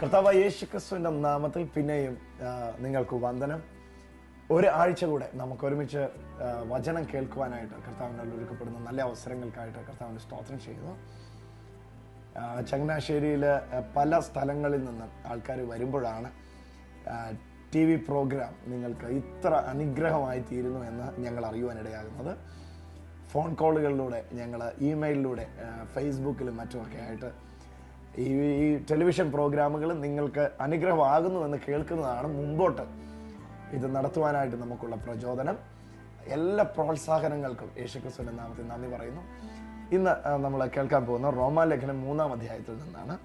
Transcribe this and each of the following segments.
കർത്താവ് യേശു ക്രിസ്തുവിന്റെ നാമത്തിൽ പിന്നെയും നിങ്ങൾക്ക് വന്ദനം. ഒരു ആഴ്ച കൂടെ നമുക്ക് ഒരുമിച്ച് വചനം കേൾക്കുവാനായിട്ട് കർത്താവിന്റെ ഒരുക്കപ്പെടുന്ന നല്ല അവസരങ്ങൾക്കായിട്ട് കർത്താവിന് സ്തോത്രം ചെയ്യുന്നു. ചങ്ങനാശ്ശേരിയിലെ പല സ്ഥലങ്ങളിൽ നിന്ന് ആൾക്കാർ വരുമ്പോഴാണ് ടി വി പ്രോഗ്രാം നിങ്ങൾക്ക് ഇത്ര അനുഗ്രഹമായി തീരുന്നു എന്ന് ഞങ്ങൾ അറിയുവാനിടയാകുന്നത്. ഫോൺ കോളുകളിലൂടെ ഞങ്ങൾ ഇമെയിലിലൂടെ ഫേസ്ബുക്കിലും മറ്റുമൊക്കെ ആയിട്ട് ഈ ടെലിവിഷൻ പ്രോഗ്രാമുകൾ നിങ്ങൾക്ക് അനുഗ്രഹമാകുന്നു എന്ന് കേൾക്കുന്നതാണ് മുമ്പോട്ട് ഇത് നടത്തുവാനായിട്ട് നമുക്കുള്ള പ്രചോദനം. എല്ലാ പ്രോത്സാഹനങ്ങൾക്കും യേശുക്രിസ്തുവിന്റെ നാമത്തിൽ നന്ദി പറയുന്നു. ഇന്ന് നമ്മൾ കേൾക്കാൻ പോകുന്ന റോമാലേഖനം മൂന്നാം അധ്യായത്തിൽ നിന്നാണ്.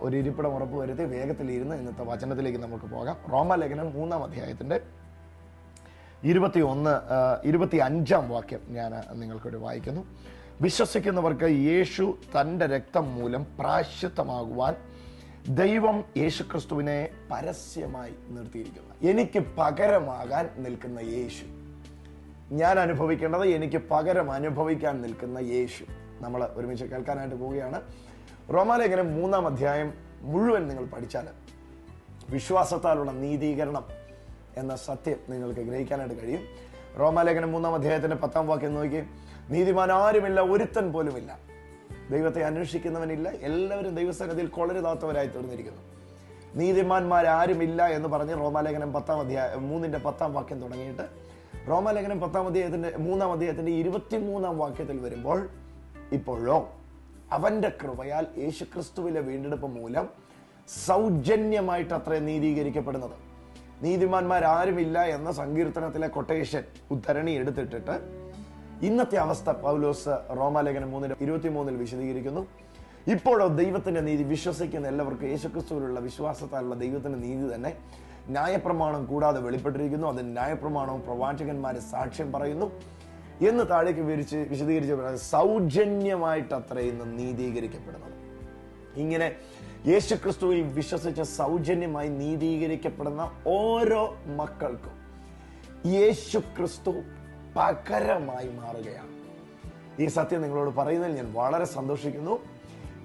ഒരു ഇരിപ്പിടം ഉറപ്പ് വരുത്തി വേഗത്തിൽ ഇരുന്ന് ഇന്നത്തെ വചനത്തിലേക്ക് നമുക്ക് പോകാം. റോമാലേഖനം മൂന്നാം അധ്യായത്തിന്റെ ഇരുപത്തി ഒന്ന് ഇരുപത്തി അഞ്ചാം വാക്യം ഞാൻ നിങ്ങൾക്കൊരു വായിക്കുന്നു. വിശ്വസിക്കുന്നവർക്ക് യേശു തന്റെ രക്തം മൂലം പ്രാശ്യത്തമാകുവാൻ ദൈവം യേശുക്രിസ്തുവിനെ പരസ്യമായി നിർത്തിയിരിക്കുന്നു. എനിക്ക് പകരമാകാൻ നിൽക്കുന്ന യേശു. ഞാൻ അനുഭവിക്കേണ്ടത് എനിക്ക് പകരം അനുഭവിക്കാൻ നിൽക്കുന്ന യേശു. നമ്മൾ ഒരുമിച്ച് കേൾക്കാനായിട്ട് പോവുകയാണ്. റോമാലേഖനം മൂന്നാം അധ്യായം മുഴുവൻ നിങ്ങൾ പഠിച്ചാൽ വിശ്വാസത്താലുള്ള നീതീകരണം എന്ന സത്യം നിങ്ങൾക്ക് ഗ്രഹിക്കാനായിട്ട് കഴിയും. റോമാലേഖനം മൂന്നാം അധ്യായത്തിന്റെ പത്താം വാക്യം നോക്കി നീതിമാൻ ആരുമില്ല ഒരുത്തൻ പോലുമില്ല. ദൈവത്തെ അന്വേഷിക്കുന്നവനില്ല എല്ലാവരും ദൈവസന്നിധിയിൽ കൊളരുതാത്തവരായി തീർന്നിരിക്കുന്നു. നീതിമാന്മാരാരുമില്ല എന്ന് പറഞ്ഞ് റോമാലേഖനം പത്താം അധ്യായം മൂന്നിന്റെ പത്താം വാക്യം തുടങ്ങിയിട്ട് റോമാലേഖനം പത്താം അധ്യായത്തിന്റെ മൂന്നാം അധ്യായത്തിന്റെ ഇരുപത്തിമൂന്നാം വാക്യത്തിൽ വരുമ്പോൾ ഇപ്പോഴോ അവന്റെ കൃപയാൽ യേശുക്രിസ്തുവിലെ വീണ്ടെടുപ്പ് മൂലം സൗജന്യമായിട്ട് അത്രേ നീതീകരിക്കപ്പെടുന്നത്. നീതിമാന്മാരാരുമില്ല എന്ന സങ്കീർത്തനത്തിലെ കൊട്ടേഷൻ ഉദ്ധരണി എടുത്തിട്ടിട്ട് ഇന്നത്തെ അവസ്ഥ പൗലോസ് റോമാലേഖനം മൂന്നിന് ഇരുപത്തിമൂന്നിൽ വിശദീകരിക്കുന്നു. ഇപ്പോഴോ ദൈവത്തിന്റെ നീതി വിശ്വസിക്കുന്ന എല്ലാവർക്കും യേശുക്രിസ്തുവിലുള്ള വിശ്വാസത്താലുള്ള ദൈവത്തിന്റെ നീതി തന്നെ ന്യായപ്രമാണം കൂടാതെ വെളിപ്പെട്ടിരിക്കുന്നു. അതിന് ന്യായപ്രമാണവും പ്രവാചകന്മാരെ സാക്ഷ്യം പറയുന്നു. എന്ന് താഴേക്ക് വിവരിച്ച് വിശദീകരിച്ച് സൗജന്യമായിട്ട് ഇന്ന് നീതീകരിക്കപ്പെടുന്നത്. ഇങ്ങനെ യേശുക്രിസ്തുവിൽ വിശ്വസിച്ച സൗജന്യമായി നീതീകരിക്കപ്പെടുന്ന ഓരോ മക്കൾക്കും യേശു ക്രിസ്തു പകരമായി മാറുകയാണ്. ഈ സത്യം നിങ്ങളോട് പറയുന്നതിൽ ഞാൻ വളരെ സന്തോഷിക്കുന്നു.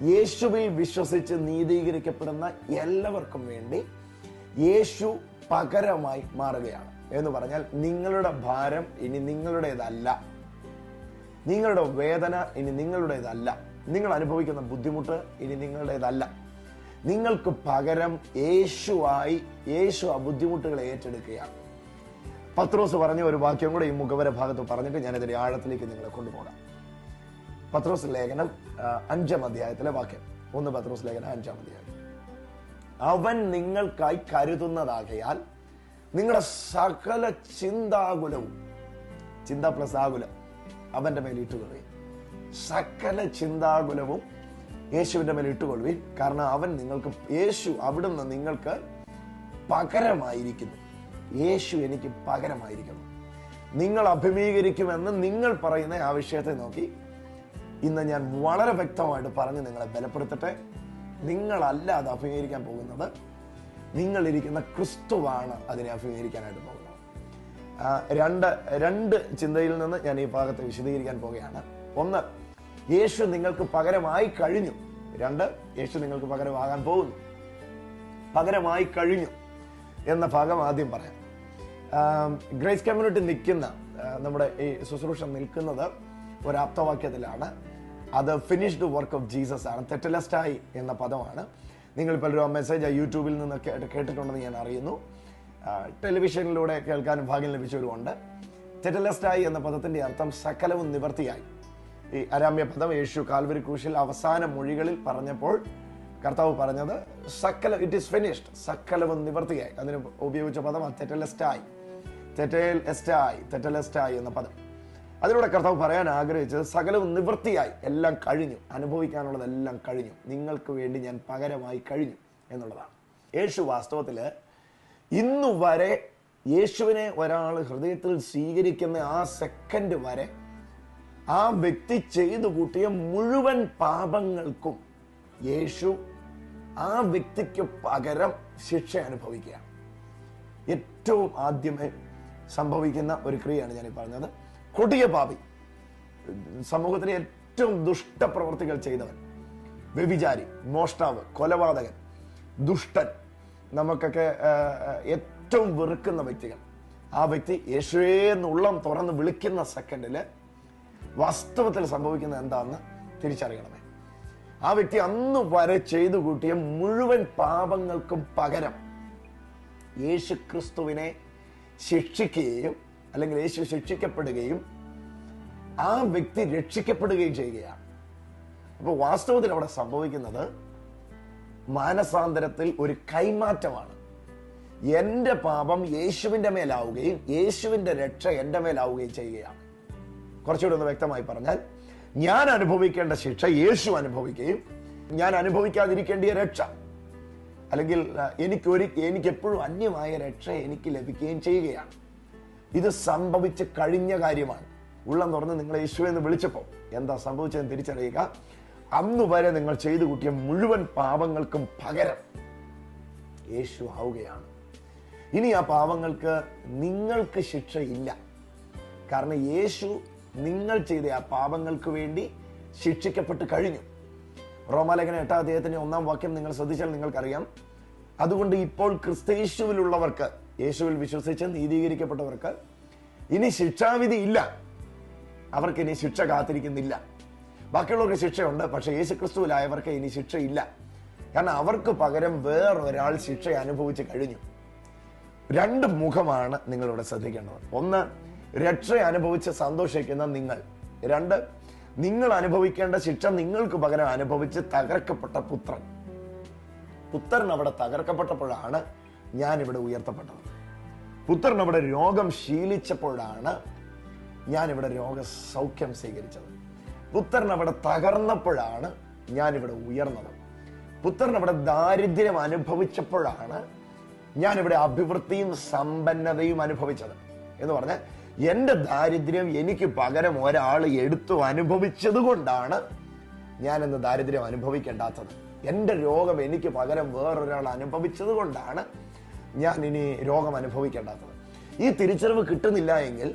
യേശുവിൽ വിശ്വസിച്ച് നീതീകരിക്കപ്പെടുന്ന എല്ലാവർക്കും വേണ്ടി യേശു പകരമായി മാറുകയാണ്. എന്ന് പറഞ്ഞാൽ നിങ്ങളുടെ ഭാരം ഇനി നിങ്ങളുടേതല്ല. നിങ്ങളുടെ വേദന ഇനി നിങ്ങളുടേതല്ല. നിങ്ങൾ അനുഭവിക്കുന്ന ബുദ്ധിമുട്ട് ഇനി നിങ്ങളുടേതല്ല. നിങ്ങൾക്ക് പകരം യേശുവായി യേശു ആ ബുദ്ധിമുട്ടുകളെ ഏറ്റെടുക്കുകയാണ്. പത്രോസ് പറഞ്ഞ ഒരു വാക്യം കൂടെ ഈ മുഖവര ഭാഗത്ത് പറഞ്ഞിട്ട് ഞാൻ ഞാനിതിന്റെ ആഴത്തിലേക്ക് നിങ്ങളെ കൊണ്ടുപോകാം. പത്രോസ് ലേഖനം അഞ്ചാം അധ്യായത്തിലെ വാക്യം. ഒന്ന് പത്രോസ് ലേഖനം അഞ്ചാം അധ്യായം. അവൻ നിങ്ങൾക്കായി കരുതുന്നതാകയാൽ നിങ്ങളുടെ സകല ചിന്താകുലവും ചിന്ത പ്ലസ് ആകുലം അവന്റെ മേൽ ഇട്ടുകൊള്ളുകയും സകല ചിന്താകുലവും യേശുവിന്റെ മേൽ ഇട്ടുകൊള്ളുകയും കാരണം അവൻ നിങ്ങൾക്ക് യേശു അവിടുന്ന് നിങ്ങൾക്ക് പകരമായിരിക്കുന്നു. യേശു എനിക്ക് പകരമായിരിക്കുന്നു. നിങ്ങൾ അഭിമീകരിക്കുമെന്ന് നിങ്ങൾ പറയുന്ന ആ വിഷയത്തെ നോക്കി. ഇന്ന് ഞാൻ വളരെ വ്യക്തമായിട്ട് പറഞ്ഞ് നിങ്ങളെ ബലപ്പെടുത്തട്ടെ. നിങ്ങളല്ല അത് അഭിമുഖീകരിക്കാൻ പോകുന്നത് നിങ്ങളിരിക്കുന്ന ക്രിസ്തുവാണ് അതിനെ അഭിമുഖീകരിക്കാനായിട്ട് പോകുന്നത്. രണ്ട് രണ്ട് ചിന്തയിൽ നിന്ന് ഞാൻ ഈ ഭാഗത്തെ വിശദീകരിക്കാൻ പോവുകയാണ്. ഒന്ന് യേശു നിങ്ങൾക്ക് പകരമായി കഴിഞ്ഞു. രണ്ട് യേശു നിങ്ങൾക്ക് പകരമാകാൻ പോകുന്നു. പകരമായി കഴിഞ്ഞു എന്ന ഭാഗം ആദ്യം പറയാം. ഗ്രേസ് കമ്മ്യൂണിറ്റി നിൽക്കുന്ന നമ്മുടെ ഈ ശുശ്രൂഷ നിൽക്കുന്നത് ഒരു ആപ്തവാക്യത്തിലാണ് അത് ഫിനിഷ്ഡ് വർക്ക് ഓഫ് ജീസസ് ആണ്. തെറ്റലസ്റ്റായി എന്ന പദമാണ്. നിങ്ങൾ പലരും മെസ്സേജ് യൂട്യൂബിൽ നിന്ന് കേട്ടിട്ടുണ്ടെന്ന് ഞാൻ അറിയുന്നു. ടെലിവിഷനിലൂടെ കേൾക്കാൻ ഭാഗ്യം ലഭിച്ചവരുമുണ്ട്. തെറ്റലസ്റ്റായി എന്ന പദത്തിന്റെ അർത്ഥം സകലവും നിവർത്തിയായി. ഈ അരാമ്യ പദം യേശു കാൽവരി ക്രൂശിൽ അവസാന മൊഴികളിൽ പറഞ്ഞപ്പോൾ കർത്താവ് പറഞ്ഞത് സകല ഇറ്റ് ഈസ് ഫിനിഷ്ഡ് സക്കലവും നിവർത്തിയായി. അതിന് ഉപയോഗിച്ച പദം ആ തെറ്റലസ്റ്റായി. തെറ്റേൽ എസ്റ്റായി തെറ്റലസ്റ്റായി എന്ന പദം. അതിലൂടെ കർത്താവ് പറയാൻ ആഗ്രഹിച്ചത് സകലവും നിവൃത്തിയായി എല്ലാം കഴിഞ്ഞു. അനുഭവിക്കാനുള്ളതെല്ലാം കഴിഞ്ഞു. നിങ്ങൾക്ക് വേണ്ടി ഞാൻ പകരമായി കഴിഞ്ഞു എന്നുള്ളതാണ്. യേശു വാസ്തവത്തിൽ ഇന്നു വരെ യേശുവിനെ ഒരാൾ ഹൃദയത്തിൽ സ്വീകരിക്കുന്ന ആ സെക്കൻഡ് വരെ ആ വ്യക്തി ചെയ്തു കൂട്ടിയ മുഴുവൻ പാപങ്ങൾക്കും യേശു ആ വ്യക്തിക്ക് പകരം ശിക്ഷ അനുഭവിക്കുക ഏറ്റവും ആദ്യമേ സംഭവിക്കുന്ന ഒരു ക്രിയയാണ് ഞാൻ ഈ പറഞ്ഞത്. കൊടിയ പാപി സമൂഹത്തിലെ ഏറ്റവും ദുഷ്ടപ്രവർത്തികൾ ചെയ്തവൻ വ്യഭിചാരി മോഷ്ടാവ് കൊലപാതകൻ ദുഷ്ടൻ നമുക്കൊക്കെ ഏറ്റവും വെറുക്കുന്ന വ്യക്തികൾ. ആ വ്യക്തി യേശുവേ എന്നുള്ളം തുറന്ന് വിളിക്കുന്ന സെക്കൻഡിൽ വാസ്തവത്തിൽ സംഭവിക്കുന്നത് എന്താണെന്ന് തിരിച്ചറിയണമേ. ആ വ്യക്തി അന്ന് വരെ ചെയ്തു കൂട്ടിയ മുഴുവൻ പാപങ്ങൾക്കും പകരം യേശു ക്രിസ്തുവിനെ ശിക്ഷിക്കുകയും അല്ലെങ്കിൽ യേശു ശിക്ഷിക്കപ്പെടുകയും ആ വ്യക്തി രക്ഷിക്കപ്പെടുകയും ചെയ്യുകയാണ്. അപ്പോൾ വാസ്തവത്തിൽ അവിടെ സംഭവിക്കുന്നത് മാനസാന്തരത്തിൽ ഒരു കൈമാറ്റമാണ്. എന്റെ പാപം യേശുവിന്റെ മേലാവുകയും യേശുവിന്റെ രക്ഷ എന്റെ മേലാവുകയും ചെയ്യുകയാണ്. കുറച്ചുകൂടി ഒന്ന് വ്യക്തമായി പറഞ്ഞാൽ ഞാൻ അനുഭവിക്കേണ്ട ശിക്ഷ യേശു അനുഭവിക്കുകയും ഞാൻ അനുഭവിക്കാതിരിക്കേണ്ടിയ രക്ഷ. അല്ലെങ്കിൽ എനിക്ക് ഒരു എനിക്കെപ്പോഴും അന്യമായ രക്ഷ എനിക്ക് ലഭിക്കുകയും ചെയ്യുകയാണ്. ഇത് സംഭവിച്ച് കഴിഞ്ഞ കാര്യമാണ്. ഉള്ളം തുറന്ന് നിങ്ങളെ യേശു എന്ന് വിളിച്ചപ്പോൾ എന്താ സംഭവിച്ചതെന്ന് തിരിച്ചറിയുക. അന്ന് വരെ നിങ്ങൾ ചെയ്തു കൂട്ടിയ മുഴുവൻ പാപങ്ങൾക്കും പകരം യേശു ആവുകയാണ്. ഇനി ആ പാപങ്ങൾക്ക് നിങ്ങൾക്ക് ശിക്ഷയില്ല. കാരണം യേശു നിങ്ങൾ ചെയ്ത ആ പാപങ്ങൾക്ക് വേണ്ടി ശിക്ഷിക്കപ്പെട്ട് കഴിഞ്ഞു. റോമാലേഖന എട്ടാം അദ്ദേഹത്തിന്റെ ഒന്നാം വാക്യം നിങ്ങൾ ശ്രദ്ധിച്ചാൽ നിങ്ങൾക്കറിയാം. അതുകൊണ്ട് ഇപ്പോൾ ക്രിസ്തേശുവിലുള്ളവർക്ക് യേശുവിൽ വിശ്വസിച്ച് നീതീകരിക്കപ്പെട്ടവർക്ക് ഇനി ശിക്ഷാവിധി ഇല്ല. അവർക്ക് ഇനി ശിക്ഷ കാത്തിരിക്കുന്നില്ല. ബാക്കിയുള്ളവർക്ക് ശിക്ഷയുണ്ട് പക്ഷേ യേശു ക്രിസ്തുവിലായവർക്ക് ഇനി ശിക്ഷയില്ല. കാരണം അവർക്ക് പകരം വേറൊരാൾ ശിക്ഷ അനുഭവിച്ച് കഴിഞ്ഞു. രണ്ട് മുഖമാണ് നിങ്ങളിവിടെ ശ്രദ്ധിക്കേണ്ടത്. ഒന്ന് രക്ഷ അനുഭവിച്ച് സന്തോഷിക്കുന്ന നിങ്ങൾ. രണ്ട് നിങ്ങൾ അനുഭവിക്കേണ്ട ശിക്ഷ നിങ്ങൾക്ക് പകരം അനുഭവിച്ച് തകർക്കപ്പെട്ട പുത്രൻ. പുത്രൻ അവിടെ തകർക്കപ്പെട്ടപ്പോഴാണ് ഞാൻ ഇവിടെ ഉയർത്തപ്പെട്ടത്. പുത്രൻ അവിടെ രോഗം ശീലിച്ചപ്പോഴാണ് ഞാൻ ഇവിടെ രോഗസൗഖ്യം സ്വീകരിച്ചത്. പുത്രൻ അവിടെ തകർന്നപ്പോഴാണ് ഞാൻ ഇവിടെ ഉയർന്നത്. പുത്രൻ അവിടെ ദാരിദ്ര്യം അനുഭവിച്ചപ്പോഴാണ് ഞാൻ ഇവിടെ അഭിവൃദ്ധിയും സമ്പന്നതയും അനുഭവിച്ചത് എന്ന് പറഞ്ഞാൽ എന്റെ ദാരിദ്ര്യം എനിക്ക് പകരം ഒരാൾ എടുത്തു അനുഭവിച്ചത് കൊണ്ടാണ് ഞാൻ ഇന്ന് ദാരിദ്ര്യം അനുഭവിക്കേണ്ടാത്തത്. എന്റെ രോഗം എനിക്ക് പകരം വേറൊരാൾ അനുഭവിച്ചത് കൊണ്ടാണ് ഞാൻ ഇനി രോഗം അനുഭവിക്കേണ്ടാത്തത്. ഈ തിരിച്ചറിവ് കിട്ടുന്നില്ല എങ്കിൽ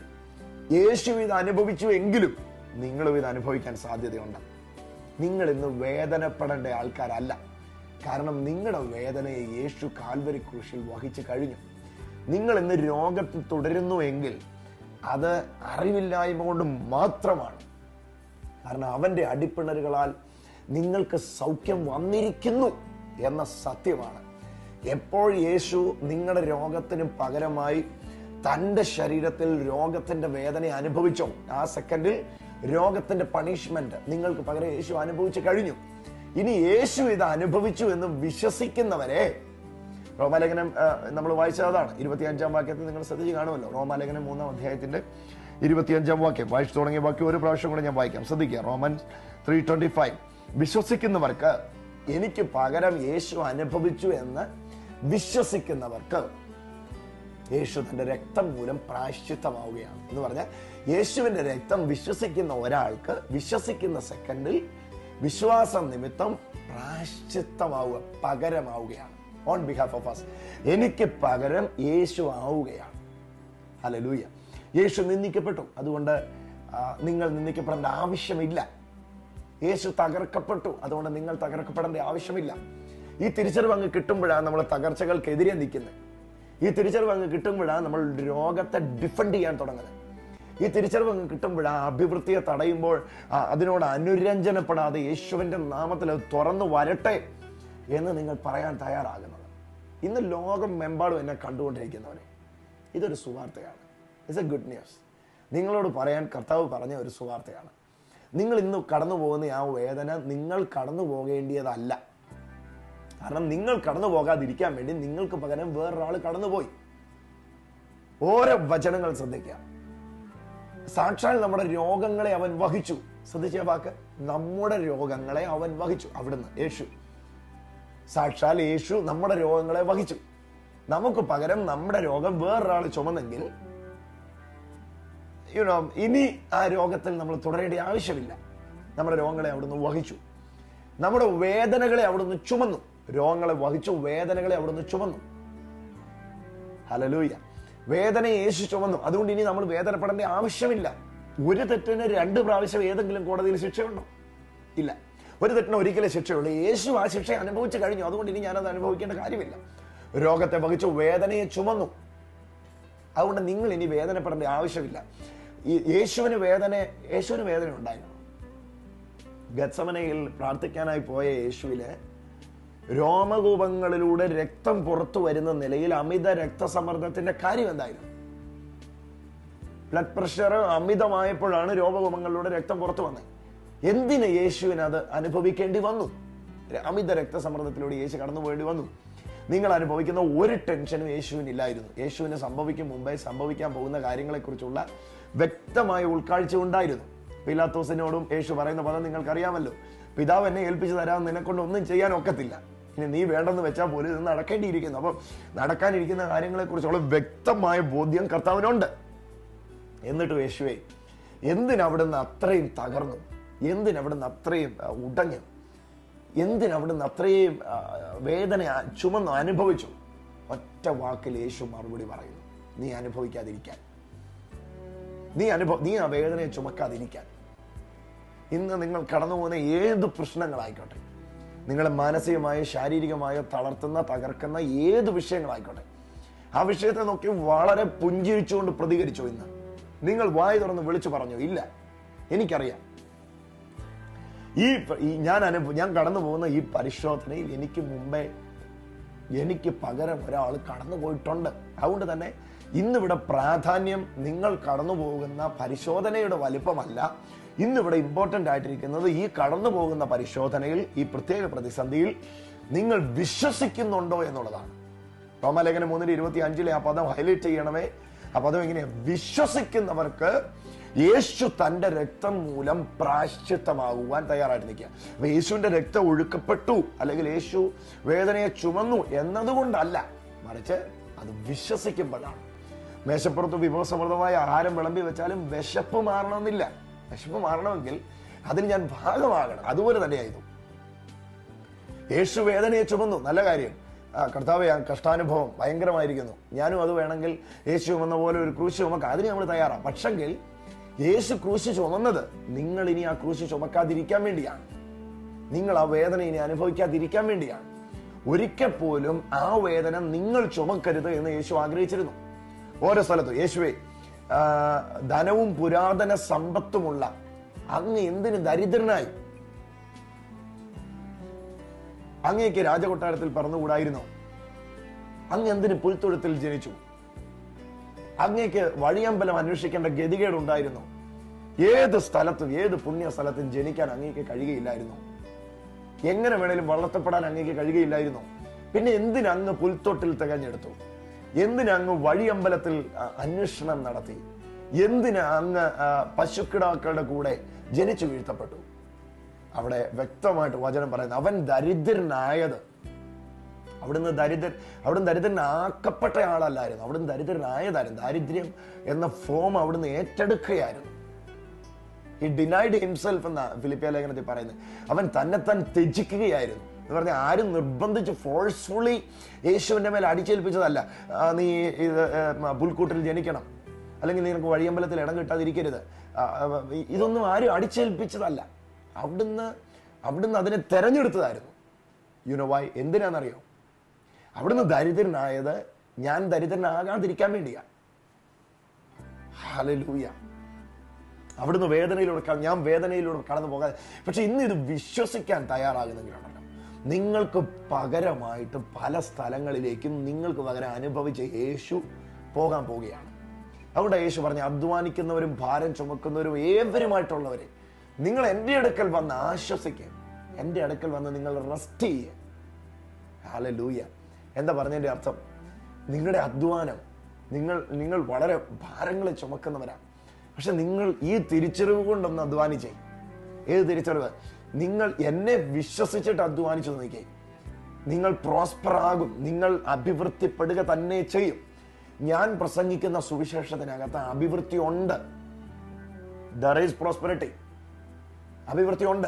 യേശു ഇത് അനുഭവിച്ചു എങ്കിലും നിങ്ങളും ഇത് അനുഭവിക്കാൻ സാധ്യതയുണ്ട്. നിങ്ങൾ ഇന്ന് വേദനപ്പെടേണ്ട ആൾക്കാരല്ല. കാരണം നിങ്ങളുടെ വേദനയെ യേശു കാൽവരി ക്രൂശിൽ വഹിച്ചു കഴിഞ്ഞു. നിങ്ങൾ ഇന്ന് രോഗത്തിൽ തുടരുന്നുവെങ്കിൽ അത് അറിവില്ലായ്മ കൊണ്ട് മാത്രമാണ്. കാരണം അവന്റെ അടിപ്പിണറുകളാൽ നിങ്ങൾക്ക് സൗഖ്യം വന്നിരിക്കുന്നു എന്ന സത്യമാണ്. എപ്പോൾ യേശു നിങ്ങളുടെ രോഗത്തിന് പകരമായി തന്റെ ശരീരത്തിൽ രോഗത്തിന്റെ വേദന അനുഭവിച്ചോ? ആ സെക്കൻഡിൽ രോഗത്തിന്റെ പണിഷ്മെന്റ് നിങ്ങൾക്ക് പകരം യേശു അനുഭവിച്ചു കഴിഞ്ഞു. ഇനി യേശു ഇത് അനുഭവിച്ചു എന്ന് വിശ്വസിക്കുന്നവരെ റോമാലേഖനം നമ്മൾ വായിച്ചതാണ്. അതാണ് ഇരുപത്തിയഞ്ചാം വാക്യത്തിൽ നിങ്ങൾ ശ്രദ്ധിച്ച് കാണുമല്ലോ. റോമാലേഖനം മൂന്നാം അധ്യായത്തിന്റെ ഇരുപത്തിയഞ്ചാം വാക്യം. വായിച്ചു തുടങ്ങിയ വാക്യം ഒരു പ്രാവശ്യം കൂടെ ഞാൻ വായിക്കാം. ശ്രദ്ധിക്കുക. റോമൻ ത്രീ ട്വന്റി ഫൈവ് വിശ്വസിക്കുന്നവർക്ക് എനിക്ക് പകരം യേശു അനുഭവിച്ചു എന്ന് വിശ്വസിക്കുന്നവർക്ക് യേശു തന്റെ രക്തം മൂലം പ്രായശ്ചിത്തമാവുകയാണ്. എന്ന് പറഞ്ഞാൽ യേശുവിന്റെ രക്തം വിശ്വസിക്കുന്ന ഒരാൾക്ക് വിശ്വസിക്കുന്ന സെക്കൻഡിൽ വിശ്വാസം നിമിത്തം പ്രായശ്ചിത്തമാവുക പകരമാവുകയാണ്. ഓൺ ബിഹാഫ് ഓഫ് അസ് എനിക്ക് പകരം യേശു ആവുകയാണ്. ഹല്ലേലൂയ യേശു നിന്ദിക്കപ്പെട്ടു. അതുകൊണ്ട് നിങ്ങൾ നിന്ദിക്കപ്പെടേണ്ട ആവശ്യമില്ല. യേശു തകർക്കപ്പെട്ടു. അതുകൊണ്ട് നിങ്ങൾ തകർക്കപ്പെടേണ്ട ആവശ്യമില്ല. ഈ തിരിച്ചറിവ് അങ്ങ് കിട്ടുമ്പോഴാണ് നമ്മൾ തകർച്ചകൾക്കെതിരെ നിൽക്കുന്നത്. ഈ തിരിച്ചറിവ് അങ്ങ് കിട്ടുമ്പോഴാണ് നമ്മൾ രോഗത്തെ ഡിഫെൻഡ് ചെയ്യാൻ തുടങ്ങുന്നത്. ഈ തിരിച്ചറിവ് അങ്ങ് കിട്ടുമ്പോഴാണ് അഭിവൃദ്ധിയെ തടയുമ്പോൾ അതിനോട് അനുരഞ്ജനപ്പെടാതെ യേശുവിന്റെ നാമത്തിൽ അത് തുറന്നു വരട്ടെ എന്ന് നിങ്ങൾ പറയാൻ തയ്യാറാകുന്നത് ഇന്ന് ലോകം മെമ്പാടും എന്നെ കണ്ടുകൊണ്ടിരിക്കുന്നവരെ ഇതൊരു സുവാർത്തയാണ്. ഇറ്റ്സ് എ ഗുഡ് ന്യൂസ് നിങ്ങളോട് പറയാൻ കർത്താവ് പറഞ്ഞ ഒരു സുവാർത്തയാണ്. നിങ്ങൾ ഇന്ന് കടന്നു പോകുന്ന ആ വേദന നിങ്ങൾ കടന്നു പോകേണ്ടിയതല്ല. കാരണം നിങ്ങൾ കടന്നു പോകാതിരിക്കാൻ വേണ്ടി നിങ്ങൾക്ക് പകരം വേറൊരാൾ കടന്നുപോയി. ഓരോ വചനങ്ങൾ ശ്രദ്ധിക്കുക. സാക്ഷാൽ നമ്മുടെ രോഗങ്ങളെ അവൻ വഹിച്ചു. ശ്രദ്ധിച്ച വാക്ക്. നമ്മുടെ രോഗങ്ങളെ അവൻ വഹിച്ചു അവിടുന്ന്. യേശു. സാക്ഷാൽ യേശു നമ്മുടെ രോഗങ്ങളെ വഹിച്ചു. നമുക്ക് പകരം നമ്മുടെ രോഗം വേറൊരാൾ ചുമന്നെങ്കിൽ യുനോ ഇനി ആ രോഗത്തിൽ നമ്മൾ തുടരേണ്ട ആവശ്യമില്ല. നമ്മുടെ രോഗങ്ങളെ അവിടുന്ന് വഹിച്ചു. നമ്മുടെ വേദനകളെ അവിടുന്ന് ചുമന്നു. രോഗങ്ങളെ വഹിച്ചു വേദനകളെ അവിടുന്ന് ചുമന്നു. ഹലലൂയ വേദന യേശു ചുമന്നു. അതുകൊണ്ട് ഇനി നമ്മൾ വേദനപ്പെടേണ്ട ആവശ്യമില്ല. ഒരു തെറ്റിന് രണ്ട് പ്രാവശ്യം ഏതെങ്കിലും കോടതിയിൽ ശിക്ഷയുണ്ടോ? ഇല്ല. ഒരു തെറ്റിന് ഒരിക്കലും ശിക്ഷയുള്ളൂ. യേശു ആ ശിക്ഷ അനുഭവിച്ചു കഴിഞ്ഞു. അതുകൊണ്ട് ഇനി ഞാനത് അനുഭവിക്കേണ്ട കാര്യമില്ല. രോഗത്തെ വഹിച്ചു വേദനയെ ചുമന്നു. അതുകൊണ്ട് നിങ്ങൾ ഇനി വേദനപ്പെടേണ്ട ആവശ്യമില്ല. ഈ യേശുവിന് വേദന യേശുവിന് വേദന ഉണ്ടായിരുന്നു. ഗത്സമനയിൽ പ്രാർത്ഥിക്കാനായി പോയ യേശുവിൽ രോമകൂപങ്ങളിലൂടെ രക്തം പുറത്തു വരുന്ന നിലയിൽ അമിത രക്തസമ്മർദ്ദത്തിന്റെ കാര്യം എന്തായിരുന്നു? ബ്ലഡ് പ്രഷർ അമിതമായപ്പോഴാണ് രോമകൂപങ്ങളിലൂടെ രക്തം പുറത്തു വന്നത്. എന്തിന് യേശുവിന് അത് അനുഭവിക്കേണ്ടി വന്നു? അമിത രക്തസമ്മർദ്ദത്തിലൂടെ യേശു കടന്നു പോകേണ്ടി വന്നു. നിങ്ങൾ അനുഭവിക്കുന്ന ഒരു ടെൻഷനും യേശുവിന് ഇല്ലായിരുന്നു യേശുവിന് സംഭവിക്കും മുമ്പേ സംഭവിക്കാൻ പോകുന്ന കാര്യങ്ങളെക്കുറിച്ചുള്ള വ്യക്തമായ ഉൾക്കാഴ്ച ഉണ്ടായിരുന്നു. പിലാത്തോസിനോടും യേശു പറയുന്ന പദം നിങ്ങൾക്കറിയാമല്ലോ. പിതാവ് എന്നെ ഏൽപ്പിച്ചു തരാൻ നിന്നെക്കൊണ്ട് ഒന്നും ചെയ്യാൻ ഒക്കത്തില്ല. ഇനി നീ വേണ്ടെന്ന് വെച്ചാൽ പോലും ഇത് നടക്കേണ്ടിയിരിക്കുന്നു. അപ്പം നടക്കാനിരിക്കുന്ന കാര്യങ്ങളെക്കുറിച്ചുള്ള വ്യക്തമായ ബോധ്യം കർത്താവിനുണ്ട്. എന്നിട്ട് യേശുവേ എന്തിനവിടുന്ന് അത്രയും തകർന്നു? എന്തിനവിടുന്ന് അത്രയും ഉടഞ്ഞു എന്തിനവിടുന്ന് അത്രയും വേദന ചുമന്നു അനുഭവിച്ചു? ഒറ്റ വാക്കിൽ യേശു മറുപടി പറയുന്നു. നീ അനുഭവിക്കാതിരിക്കാൻ. നീ അനുഭവ നീ ആ വേദനയെ ചുമക്കാതിരിക്കാൻ. ഇന്ന് നിങ്ങൾ കടന്നു പോകുന്ന ഏത് പ്രശ്നങ്ങളായിക്കോട്ടെ നിങ്ങളെ മാനസികമായോ ശാരീരികമായോ തളർത്തുന്ന തകർക്കുന്ന ഏത് വിഷയങ്ങളായിക്കോട്ടെ ആ വിഷയത്തെ നോക്കി വളരെ പുഞ്ചിരിച്ചുകൊണ്ട് പ്രതികരിച്ചു ഇന്ന്. നിങ്ങൾ വായി തുറന്ന് വിളിച്ചു പറഞ്ഞു ഇല്ല എനിക്കറിയാം. ഈ ഞാൻ അനുഭവ ഞാൻ കടന്നു പോകുന്ന ഈ പരിശോധനയിൽ എനിക്ക് മുമ്പേ എനിക്ക് പകരം ഒരാൾ കടന്നു പോയിട്ടുണ്ട്. അതുകൊണ്ട് തന്നെ ഇന്നിവിടെ പ്രാധാന്യം നിങ്ങൾ കടന്നു പോകുന്ന പരിശോധനയുടെ വലിപ്പമല്ല. ഇന്നിവിടെ ഇമ്പോർട്ടന്റ് ആയിട്ടിരിക്കുന്നത് ഈ കടന്നു പോകുന്ന പരിശോധനയിൽ ഈ പ്രത്യേക പ്രതിസന്ധിയിൽ നിങ്ങൾ വിശ്വസിക്കുന്നുണ്ടോ എന്നുള്ളതാണ്. റോമാലേഖനം മൂന്നിന് ഇരുപത്തി അഞ്ചിലെ ആ പദം ഹൈലൈറ്റ് ചെയ്യണമേ. ആ പദം എങ്ങനെയാണ് വിശ്വസിക്കുന്നവർക്ക് യേശു തന്റെ രക്തം മൂലം പ്രാശ്ചിത്തമാകുവാൻ തയ്യാറായിട്ട് നിൽക്കുക അപ്പൊ യേശുവിന്റെ രക്തം ഒഴുക്കപ്പെട്ടു അല്ലെങ്കിൽ യേശു വേദനയെ ചുമന്നു എന്നതുകൊണ്ടല്ല മറിച്ച് അത് വിശ്വസിക്കുമ്പോഴാണ്. മേശപ്പുറത്ത് വിഭവസമൃദ്ധമായ ആഹാരം വിളമ്പി വെച്ചാലും വിശപ്പ് മാറണമെന്നില്ല. വിശപ്പ് മാറണമെങ്കിൽ അതിന് ഞാൻ ഭാഗമാകണം. അതുപോലെ തന്നെയായിരുന്നു. യേശു വേദനയെ ചുമന്നു. നല്ല കാര്യം. ആ കർത്താവ് കഷ്ടാനുഭവം ഭയങ്കരമായിരിക്കുന്നു. ഞാനും അത് വേണമെങ്കിൽ യേശു ചുമന്ന പോലെ ഒരു ക്രൂശ് ചുമക്കാം അതിന് നമ്മൾ തയ്യാറാണ്. പക്ഷെങ്കിൽ യേശു ക്രൂശി ചുമന്നത് നിങ്ങൾ ഇനി ആ ക്രൂശി ചുമക്കാതിരിക്കാൻ വേണ്ടിയാണ്. നിങ്ങൾ ആ വേദന ഇനി അനുഭവിക്കാതിരിക്കാൻ വേണ്ടിയാണ്. ഒരിക്കൽ പോലും ആ വേദന നിങ്ങൾ ചുമക്കരുത് എന്ന് യേശു ആഗ്രഹിച്ചിരുന്നു. ഓരോ സ്ഥലത്തും യേശുവേ ധനവും പുരാതന സമ്പത്തുമുള്ള അങ്ങ് എന്തിന് ദരിദ്രനായി? അങ്ങേക്ക് രാജകൊട്ടാരത്തിൽ പറന്നുകൂടായിരുന്നോ? അങ്ങ് എന്തിന് പുൽത്തൊഴുത്തിൽ ജനിച്ചു? അങ്ങേക്ക് വഴിയമ്പലം അന്വേഷിക്കേണ്ട ഗതികേട് ഉണ്ടായിരുന്നു ഏത് സ്ഥലത്തും ഏത് പുണ്യ സ്ഥലത്തും ജനിക്കാൻ അങ്ങേക്ക് കഴിയുകയില്ലായിരുന്നു. എങ്ങനെ വേണേലും വളർത്തപ്പെടാൻ അങ്ങേക്ക് കഴിയുകയില്ലായിരുന്നു. പിന്നെ എന്തിനങ്ങ് പുൽത്തൊട്ടിൽ തികഞ്ഞെടുത്തു? എന്തിനങ്ങ് വഴിയമ്പലത്തിൽ അന്വേഷണം നടത്തി? എന്തിന് അങ്ങ് പശുക്കിടാക്കളുടെ കൂടെ ജനിച്ചു വീഴ്ത്തപ്പെട്ടു? അവിടെ വ്യക്തമായിട്ട് വചനം പറയുന്നത് അവൻ ദരിദ്രനായത് അവിടുന്ന് ദരിദ്രൻ അവിടുന്ന് ദരിദ്രനാക്കപ്പെട്ട ആളല്ലായിരുന്നു അവിടുന്ന് ദരിദ്രനായതായിരുന്നു. ദാരിദ്ര്യം എന്ന ഫോം അവിടുന്ന് ഏറ്റെടുക്കുകയായിരുന്നു. ഈ ഡിനൈഡ് ഹിംസെൽഫ് എന്ന ഫിലിപ്പിയ ലേഖനത്തിൽ പറയുന്നത്. അവൻ തന്നെ താൻ ത്യജിക്കുകയായിരുന്നു. എന്ന് പറഞ്ഞാൽ ആരും നിർബന്ധിച്ച് ഫോഴ്സ്ഫുള്ളി യേശുവിന്റെ മേൽ അടിച്ചേൽപ്പിച്ചതല്ല. നീ ഇത് പുൽക്കൂട്ടിൽ ജനിക്കണം. അല്ലെങ്കിൽ നിനക്ക് വഴിയമ്പലത്തിൽ ഇടം കിട്ടാതിരിക്കരുത്. ഇതൊന്നും ആരും അടിച്ചേൽപ്പിച്ചതല്ല. അവിടുന്ന് അവിടുന്ന് അതിനെ തെരഞ്ഞെടുത്തതായിരുന്നു. യുനോവായി എന്തിനാണെന്നറിയോ? അവിടുന്ന് ദരിദ്രനായത് ഞാൻ ദരിദ്രനാകാതിരിക്കാൻ വേണ്ടിയാ. ഹലൂയ അവിടുന്ന് വേദനയിലൂടെ ഞാൻ വേദനയിലൂടെ കടന്നു പോകാതെ പക്ഷെ ഇന്ന് ഇത് വിശ്വസിക്കാൻ തയ്യാറാകുന്നെങ്കിലുണ്ടല്ലോ. നിങ്ങൾക്ക് പകരമായിട്ട് പല സ്ഥലങ്ങളിലേക്കും നിങ്ങൾക്ക് പകരം അനുഭവിച്ച യേശു പോകാൻ പോവുകയാണ്. അതുകൊണ്ട് യേശു പറഞ്ഞ അധ്വാനിക്കുന്നവരും ഭാരം ചുമക്കുന്നവരും ഏവരുമായിട്ടുള്ളവരെ നിങ്ങൾ എന്റെ അടുക്കൽ വന്ന് ആശ്വസിക്കുക എന്റെ അടുക്കൽ വന്ന് നിങ്ങൾ റെസ്റ്റ് ചെയ്യുക ഹാലലൂയ എന്താ പറഞ്ഞതിന്റെ അർത്ഥം? നിങ്ങളുടെ അധ്വാനം നിങ്ങൾ നിങ്ങൾ വളരെ ഭാരങ്ങളെ ചുമക്കുന്നവരാണ് പക്ഷെ നിങ്ങൾ ഈ തിരിച്ചറിവ് കൊണ്ടൊന്ന് അധ്വാനിച്ചേ ഏത് തിരിച്ചറിവ്? നിങ്ങൾ എന്നെ വിശ്വസിച്ചിട്ട് അധ്വാനിച്ചു നോക്കിയേ നിങ്ങൾ പ്രോസ്പർ ആകും. നിങ്ങൾ അഭിവൃദ്ധിപ്പെടുക തന്നെ ചെയ്യും. ഞാൻ പ്രസംഗിക്കുന്ന സുവിശേഷത്തിനകത്ത് അഭിവൃദ്ധി ഉണ്ട്. ദർ ഈസ് പ്രോസ്പെറിറ്റി അഭിവൃദ്ധി ഉണ്ട്.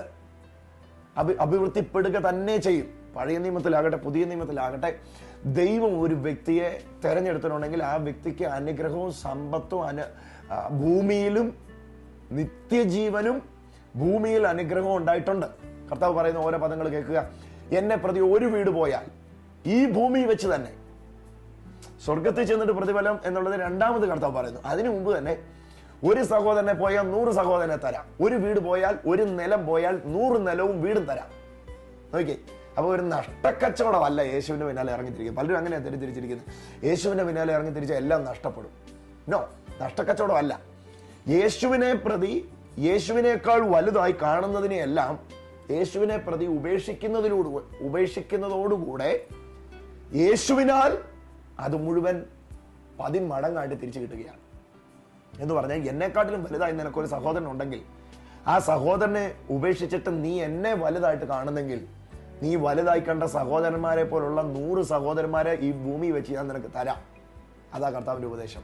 അഭി അഭിവൃദ്ധിപ്പെടുക തന്നെ ചെയ്യും. പഴയ നിയമത്തിലാകട്ടെ പുതിയ നിയമത്തിലാകട്ടെ ദൈവം ഒരു വ്യക്തിയെ തെരഞ്ഞെടുത്തിട്ടുണ്ടെങ്കിൽ ആ വ്യക്തിക്ക് അനുഗ്രഹവും സമ്പത്തും അനു ഭൂമിയിലും നിത്യജീവനും ഭൂമിയിൽ അനുഗ്രഹവും ഉണ്ടായിട്ടുണ്ട്. കർത്താവ് പറയുന്ന ഓരോ പദങ്ങൾ കേൾക്കുക. എന്നെ പ്രതി ഒരു വീട് പോയാൽ ഈ ഭൂമി വെച്ച് തന്നെ സ്വർഗത്തിൽ ചെന്നിട്ട് പ്രതിഫലം എന്നുള്ളത് രണ്ടാമത് കർത്താവ് പറയുന്നു. അതിനു മുമ്പ് തന്നെ ഒരു സഹോദരനെ പോയാൽ നൂറ് സഹോദരനെ തരാം. ഒരു വീട് പോയാൽ ഒരു നിലം പോയാൽ നൂറ് നിലവും വീടും തരാം. നോക്കിയേ അപ്പൊ ഒരു നഷ്ടക്കച്ചവടമല്ല യേശുവിന്റെ പിന്നാലെ ഇറങ്ങിത്തിരിക്കുക പലരും അങ്ങനെയാണ് തെറ്റിദ്ധരിച്ചിരിക്കുന്നത്. യേശുവിന്റെ പിന്നാലെ ഇറങ്ങി ഇറങ്ങിത്തിരിച്ച എല്ലാം നഷ്ടപ്പെടും. നോ നഷ്ടക്കച്ചവടമല്ല. യേശുവിനെ പ്രതി യേശുവിനേക്കാൾ വലുതായി കാണുന്നതിനെയെല്ലാം യേശുവിനെ പ്രതി ഉപേക്ഷിക്കുന്നതിലൂടെ ഉപേക്ഷിക്കുന്നതോടുകൂടെ യേശുവിനാൽ അത് മുഴുവൻ പതിമടങ്ങായിട്ട് തിരിച്ചു കിട്ടുകയാണ്. എന്ന് പറഞ്ഞാൽ എന്നെക്കാട്ടിലും വലുതായി നിനക്കൊരു സഹോദരൻ ഉണ്ടെങ്കിൽ ആ സഹോദരനെ ഉപേക്ഷിച്ചിട്ട് നീ എന്നെ വലുതായിട്ട് കാണുന്നെങ്കിൽ നീ വലുതായി കണ്ട സഹോദരന്മാരെ പോലുള്ള നൂറ് സഹോദരന്മാരെ ഈ ഭൂമി വെച്ച് ഞാൻ നിനക്ക് തരാം. അതാ കർത്താവിന്റെ ഉപദേശം.